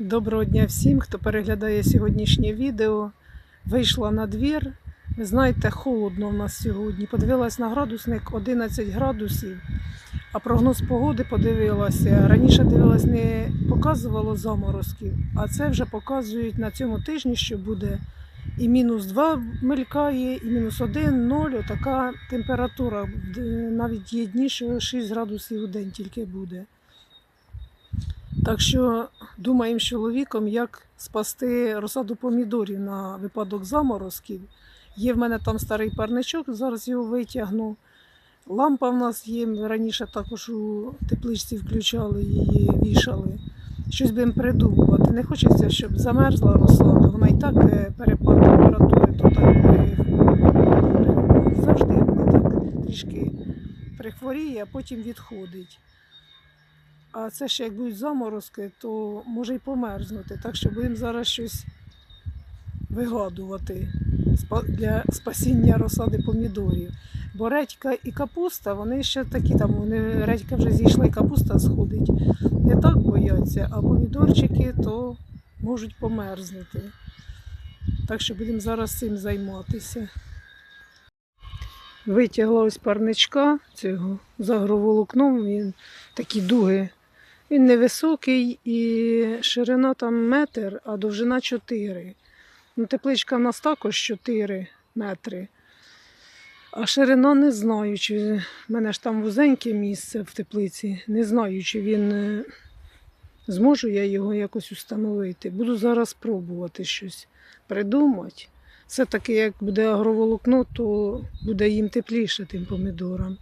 Доброго дня всім, хто переглядає сьогоднішнє відео. Вийшла на двір. Ви знаєте, холодно в нас сьогодні. Подивилась на градусник 11 градусів, а прогноз погоди подивилася. Раніше дивилась, не показувало заморозків, а це вже показують на цьому тижні, що буде і мінус 2 мелькає, і мінус 1, 0. Така температура. Навіть є дні, що 6 градусів у день тільки буде. Так що думаємо з чоловіком, як спасти розсаду помідорів на випадок заморозків. Є в мене там старий парничок, зараз його витягну. Лампа в нас є, раніше також у тепличці включали її, вішали. Щось будемо придумувати. Не хочеться, щоб замерзла розсада. Вона і так е, перепад температури, то так е, завжди вона так трішки прихворіє, а потім відходить. А це ще як будуть заморозки, то може й померзнути. Так що будемо зараз щось вигадувати для спасіння розсади помідорів. Бо редька і капуста, вони ще такі там, вони редька вже зійшла і капуста сходить. Не так бояться, а помідорчики то можуть померзнути. Так що будемо зараз цим займатися. Витягла ось парничка цього з агроволокном, він такі дуги. Він невисокий і ширина там метр, а довжина 4. Ну, тепличка в нас також 4 метри. А ширина не знаю, чи в мене ж там вузеньке місце в теплиці. Не знаю, чи він е, зможу я його якось установити. Буду зараз пробувати щось придумати. Все-таки, як буде агроволокно, то буде їм тепліше тим помідорам.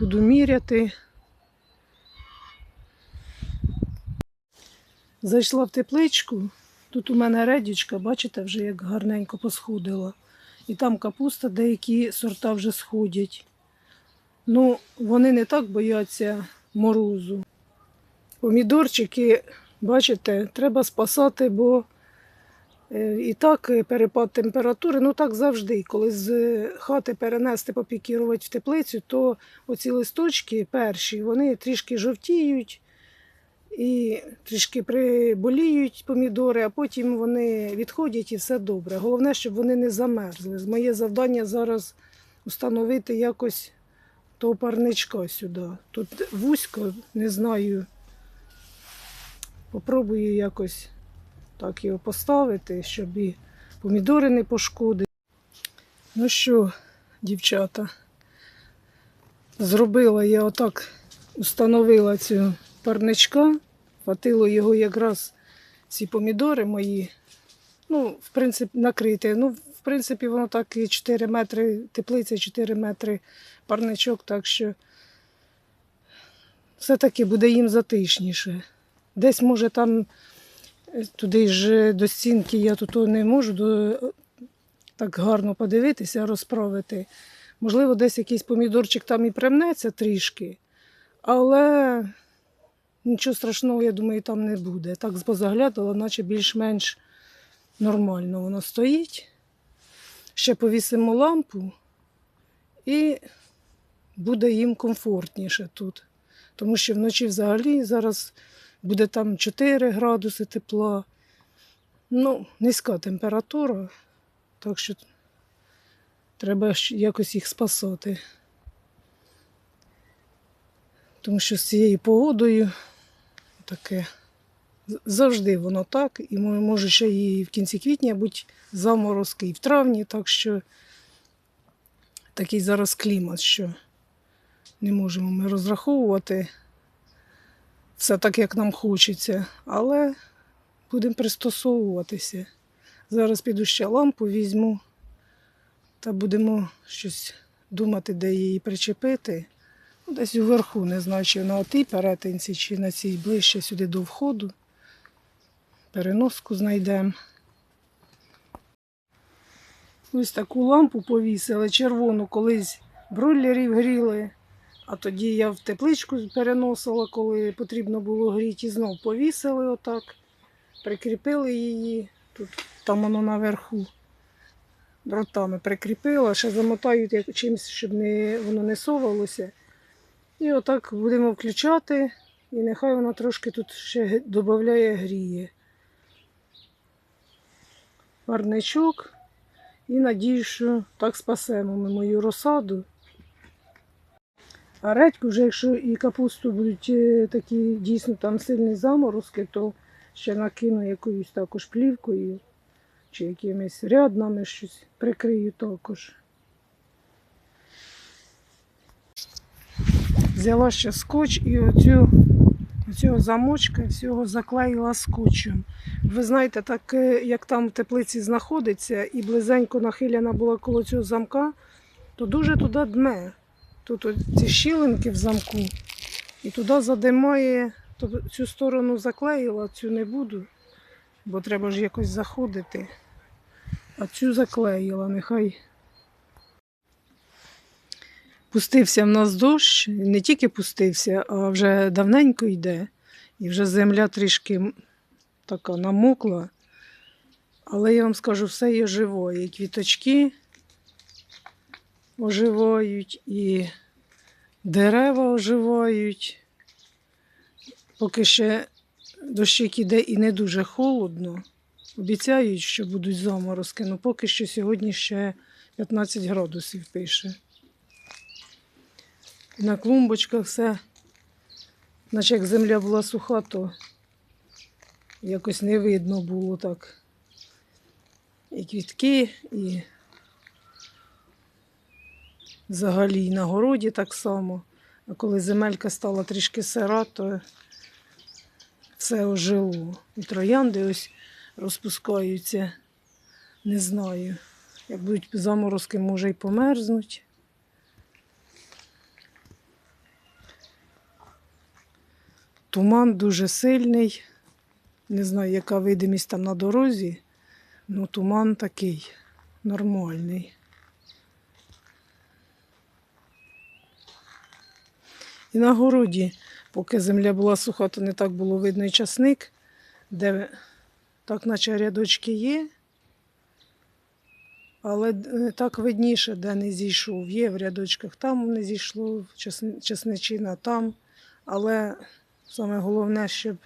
Буду міряти. Зайшла в тепличку. Тут у мене редічка, бачите, вже як гарненько посходила. І там капуста, деякі сорта вже сходять. Ну, вони не так бояться морозу. Помідорчики, бачите, треба спасати, бо е, і так перепад температури, ну так завжди. Коли з хати перенести попікірувати в теплицю, то оці листочки перші, вони трішки жовтіють і трішки приболіють помідори, а потім вони відходять і все добре. Головне, щоб вони не замерзли. Моє завдання зараз установити якось того парничка сюди. Тут вузько, не знаю. Попробую якось так його поставити, щоб і помідори не пошкодити. Ну що, дівчата, зробила я отак, установила цю парничка. Хватило його якраз ці помідори мої. Ну, в принципі, накрити. Ну, в принципі, воно так і 4 метри теплиця, 4 метри парничок, так що все-таки буде їм затишніше. Десь, може, там е, туди ж до стінки я тут не можу до, так гарно подивитися, розправити. Можливо, десь якийсь помідорчик там і примнеться трішки, але нічого страшного, я думаю, там не буде. Так позаглядала, наче більш-менш нормально воно стоїть. Ще повісимо лампу і буде їм комфортніше тут. Тому що вночі взагалі зараз буде там 4 градуси тепла. Ну, низька температура, так що треба якось їх спасати. Тому що з цією погодою таке завжди воно так, і може ще і в кінці квітня бути заморозки, і в травні, так що такий зараз клімат, що не можемо ми розраховувати все так, як нам хочеться, але будемо пристосовуватися. Зараз піду ще лампу візьму та будемо щось думати, де її причепити. Ну, Десь уверху, не знаю, чи на отій перетинці, чи на цій ближче сюди до входу. Переноску знайдемо. Ось таку лампу повісили, червону колись бройлерів гріли, а тоді я в тепличку переносила, коли потрібно було гріти, і знов повісили отак, прикріпили її. Тут там воно наверху дротами прикріпила, ще замотають чимось, щоб не, воно не совалося. І отак будемо включати і нехай вона трошки тут ще додає гріє. Парничок. І надію, що так спасемо ми мою розсаду. А редьку вже, якщо і капусту будуть е, такі дійсно там сильні заморозки, то ще накину якоюсь також плівкою чи якимись ряднами щось прикрию також. Взяла ще скотч і оцю, оцього замочка всього заклеїла скотчем. Ви знаєте, так е, як там в теплиці знаходиться і близенько нахиляна була коло цього замка, то дуже туди дме. Тут ці щілинки в замку, і туди задимає, то цю сторону заклеїла, цю не буду, бо треба ж якось заходити. А цю заклеїла, нехай. Пустився в нас дощ, не тільки пустився, а вже давненько йде. І вже земля трішки така намокла. Але я вам скажу, все є живе. І квіточки оживають, і дерева оживають. Поки ще дощик іде і не дуже холодно. Обіцяють, що будуть заморозки, але поки що сьогодні ще 15 градусів пише. На клумбочках все, наче як земля була суха, то якось не видно було так. І квітки, і взагалі і на городі так само. А коли земелька стала трішки сира, то все ожило. І троянди ось розпускаються. Не знаю. Як будуть заморозки, може й померзнуть. Туман дуже сильний. Не знаю, яка видимість там на дорозі, але туман такий нормальний. І на городі, поки земля була суха, то не так було видно і часник, де так, наче рядочки є. Але е, так видніше, де не зійшов. Є в рядочках там не зійшло, чесни- чесничина там. Але саме головне, щоб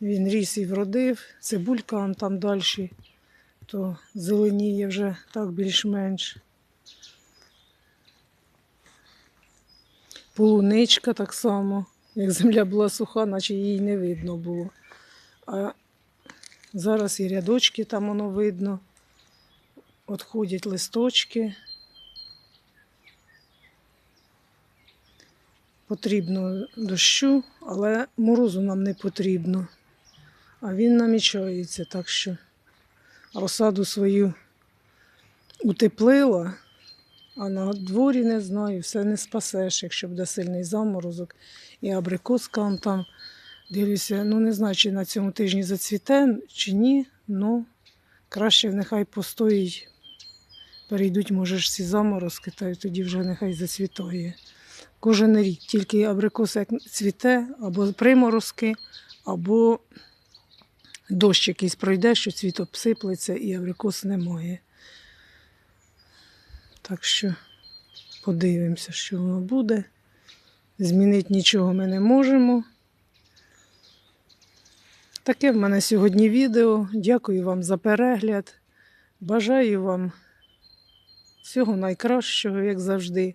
він ріс і вродив. Цибулька он там далі, то зеленіє вже так більш-менш. Полуничка так само. Як земля була суха, наче її не видно було. А зараз і рядочки там воно видно. Отходять листочки. Потрібно дощу, але морозу нам не потрібно. А він намічається, так що розсаду свою утеплила, а на дворі не знаю, все не спасеш, якщо буде сильний заморозок. І абрикоска он там дивлюся, ну не знаю, чи на цьому тижні зацвіте, чи ні, ну краще нехай постоїть, перейдуть, може ж ці заморозки, та й тоді вже нехай зацвітає. Кожен рік тільки абрикос як цвіте, або приморозки, або дощ якийсь пройде, що цвіт обсиплеться і абрикос немає. Так що подивимося, що воно буде. Змінити нічого ми не можемо. Таке в мене сьогодні відео. Дякую вам за перегляд. Бажаю вам всього найкращого, як завжди.